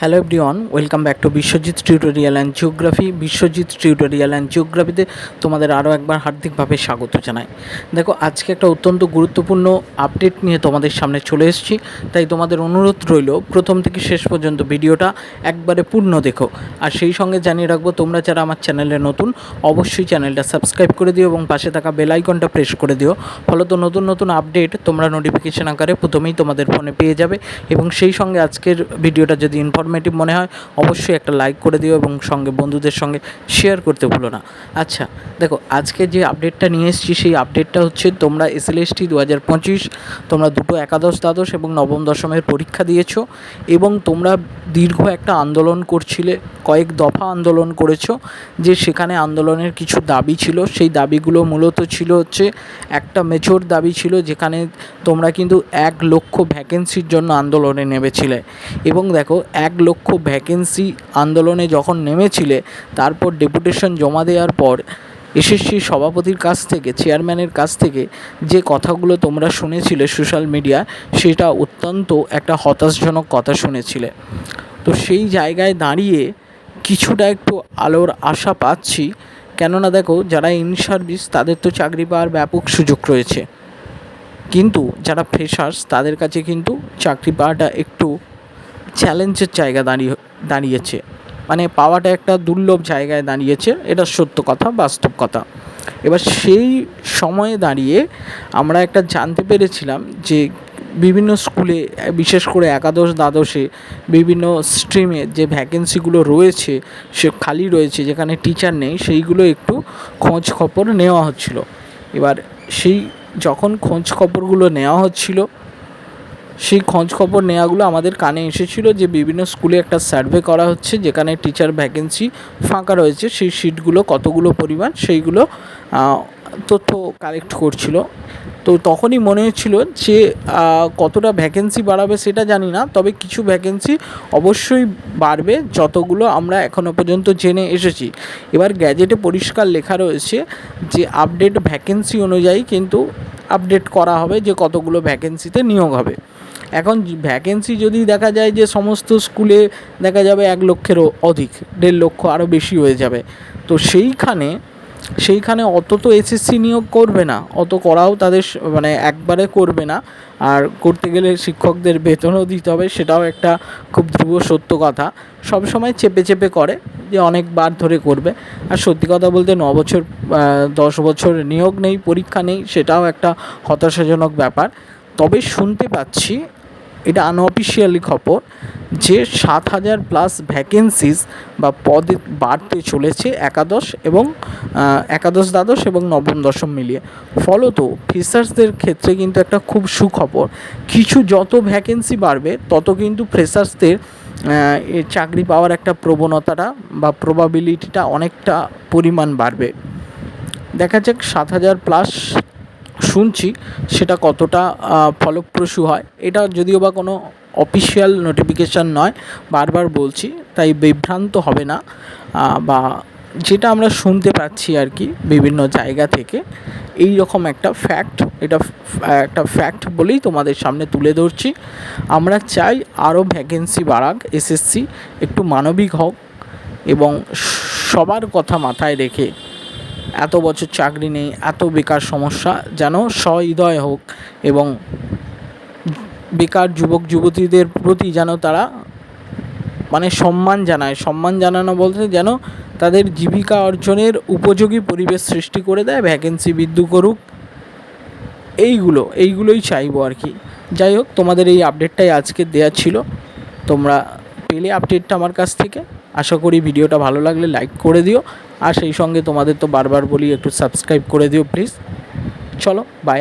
Hello everyone welcome back to Biswajit tutorial and geography Biswajit tutorial and জিওগ্রাফিতে তোমাদের আরও একবার হার্দিকভাবে স্বাগত জানাই। দেখো, আজকে একটা অত্যন্ত গুরুত্বপূর্ণ আপডেট নিয়ে তোমাদের সামনে চলে এসেছি। তাই তোমাদের অনুরোধ রইল, প্রথম থেকে শেষ পর্যন্ত ভিডিওটা একবারে পূর্ণ দেখো। আর সেই সঙ্গে জানিয়ে রাখব, তোমরা যারা আমার চ্যানেলে নতুন, অবশ্যই চ্যানেলটা সাবস্ক্রাইব করে দিও এবং পাশে থাকা বেল আইকনটা প্রেস করে দিও। ফলত নতুন নতুন আপডেট তোমরা নোটিফিকেশন আকারে প্রথমেই তোমাদের ফোনে পেয়ে যাবে। এবং সেই সঙ্গে আজকের ভিডিওটা যদি ইনফরমেটিভ মনে হয়, অবশ্যই একটা লাইক করে দিও এবং সঙ্গে বন্ধুদের সঙ্গে শেয়ার করতে ভুলো না। আচ্ছা দেখো, আজকে যে আপডেটটা নিয়ে এসেছি, সেই আপডেটটা হচ্ছে তোমরা এসএলএসটি দু হাজার পঁচিশ, তোমরা দুটো একাদশ দ্বাদশ এবং নবম দশমের পরীক্ষা দিয়েছ এবং তোমরা দীর্ঘ একটা আন্দোলন করছিলে, কয়েক দফা আন্দোলন করেছ, যে সেখানে আন্দোলনের কিছু দাবি ছিল। সেই দাবিগুলো মূলত ছিল হচ্ছে, একটা মেচোর দাবি ছিল যেখানে তোমরা কিন্তু এক লক্ষ ভ্যাকেন্সির জন্য আন্দোলনে নেমেছিলে। এবং দেখো, এক লক্ষ ভ্যাকেন্সি আন্দোলনে যখন নেমেছিলে, তারপর ডেপুটেশন জমা দেওয়ার পর এসএসসি সভাপতির কাছ থেকে, চেয়ারম্যানের কাছ থেকে যে কথাগুলো তোমরা শুনেছিলে সোশ্যাল মিডিয়া, সেটা অত্যন্ত একটা হতাশজনক কথা শুনেছিলে। তো সেই জায়গায় দাঁড়িয়ে কিছুটা একটু আলোর আশা পাচ্ছি। কেননা দেখো, যারা ইন সার্ভিস তাদের তো চাকরি পাওয়ার ব্যাপক সুযোগ রয়েছে। কিন্তু যারা ফ্রেশার্স তাদের কাছে কিন্তু চাকরি পাওয়াটা একটু চ্যালেঞ্জের জায়গা দাঁড়িয়ে, দাঁড়িয়েছে। মানে পাওয়াটা একটা দুর্লভ জায়গায় দাঁড়িয়েছে, এটা সত্য কথা, বাস্তব কথা। এবার সেই সময়ে দাঁড়িয়ে আমরা একটা জানতে পেরেছিলাম যে বিভিন্ন স্কুলে, বিশেষ করে একাদশ, দ্বাদশে বিভিন্ন স্ট্রিমে যে ভ্যাকেন্সিগুলো রয়েছে, সে খালি রয়েছে, যেখানে টিচার নেই, সেইগুলো একটু খোঁজ খবর নেওয়া হচ্ছিল। এবার সেই, যখন খোঁজ খবরগুলো নেওয়া হচ্ছিল সেই খোঁজ খবর নেওয়াগুলো আমাদের কানে এসেছিল যে বিভিন্ন স্কুলে একটা সার্ভে করা হচ্ছে যেখানে টিচার ভ্যাকেন্সি ফাঁকা রয়েছে। সেই সিটগুলো কতগুলো পরিমাণ সেইগুলো তথ্য কালেক্ট করছিল। তো তখনই মনে হচ্ছিল যে কতটা ভ্যাকেন্সি বাড়াবে সেটা জানি না, তবে কিছু ভ্যাকেন্সি অবশ্যই বাড়বে যতগুলো আমরা এখনও পর্যন্ত জেনে এসেছি। এবার গ্যাজেটে পরিষ্কার লেখা রয়েছে যে আপডেট ভ্যাকেন্সি অনুযায়ী কিন্তু আপডেট করা হবে যে কতগুলো ভ্যাকেন্সিতে নিয়োগ হবে। এখন ভ্যাকেন্সি যদি দেখা যায় যে সমস্ত স্কুলে দেখা যাবে এক লক্ষেরও অধিক, দেড় লক্ষ আরও বেশি হয়ে যাবে। তো সেইখানে সেইখানে অত তো এসএসসি নিয়োগ করবে না, অত করাও তাদের মানে একবারে করবে না। আর করতে গেলে শিক্ষকদের বেতনও দিতে হবে, সেটাও একটা খুব ধ্রুব সত্য কথা। সব সময় চেপে চেপে করে যে অনেকবার ধরে করবে। আর সত্যি কথা বলতে ন বছর দশ বছর নিয়োগ নেই, পরীক্ষা নেই, সেটাও একটা হতাশাজনক ব্যাপার। তবে শুনতে পাচ্ছি এটা আনঅফিসিয়ালি খবর যে সাত হাজার প্লাস ভ্যাকেন্সিস বা পদে বাড়তে চলেছে একাদশ এবং একাদশ দ্বাদশ এবং নবম দশম মিলিয়ে। ফলত ফ্রেশার্সদের ক্ষেত্রে কিন্তু একটা খুব সুখবর। কিছু যত ভ্যাকেন্সি বাড়বে, তত কিন্তু ফ্রেশার্সদের চাকরি পাওয়ার একটা প্রবণতাটা বা প্রবাবিলিটিটা অনেকটা পরিমাণ বাড়বে। দেখা যাক সাত হাজার প্লাস শুনছি সেটা কতটা ফলপ্রসূ হয়। এটা যদিও বা কোনো অফিসিয়াল নোটিফিকেশান নয়, বারবার বলছি, তাই বিভ্রান্ত হবে না বা যেটা আমরা শুনতে পাচ্ছি আর কি বিভিন্ন জায়গা থেকে, এই রকম একটা ফ্যাক্ট এটা একটা ফ্যাক্ট বলেই তোমাদের সামনে তুলে ধরছি। আমরা চাই আরও ভ্যাকেন্সি বাড়াক এসএসসি একটু মানবিক হোক এবং সবার কথা মাথায় রেখে এত বছর চাকরি নেই, এত বেকার সমস্যা, যেন সহৃদয় হোক এবং বেকার যুবক যুবতীদের প্রতি যেন তারা মানে সম্মান জানায়। সম্মান জানানো বলতে যেন তাদের জীবিকা অর্জনের উপযোগী পরিবেশ সৃষ্টি করে দেয় ভ্যাকেন্সি বৃদ্ধি করুক। এইগুলো, এইগুলোই চাইব আর কি। যাই হোক, তোমাদের এই আপডেটটাই আজকে দেওয়া ছিল। তোমরা পেলে আপডেটটা আমার কাছ থেকে। আশা করি ভিডিওটা ভালো লাগলে লাইক করে দিও। আর সেই সঙ্গে তোমাদের তো বারবার বলি, একটু সাবস্ক্রাইব করে দিও প্লিজ চলো বাই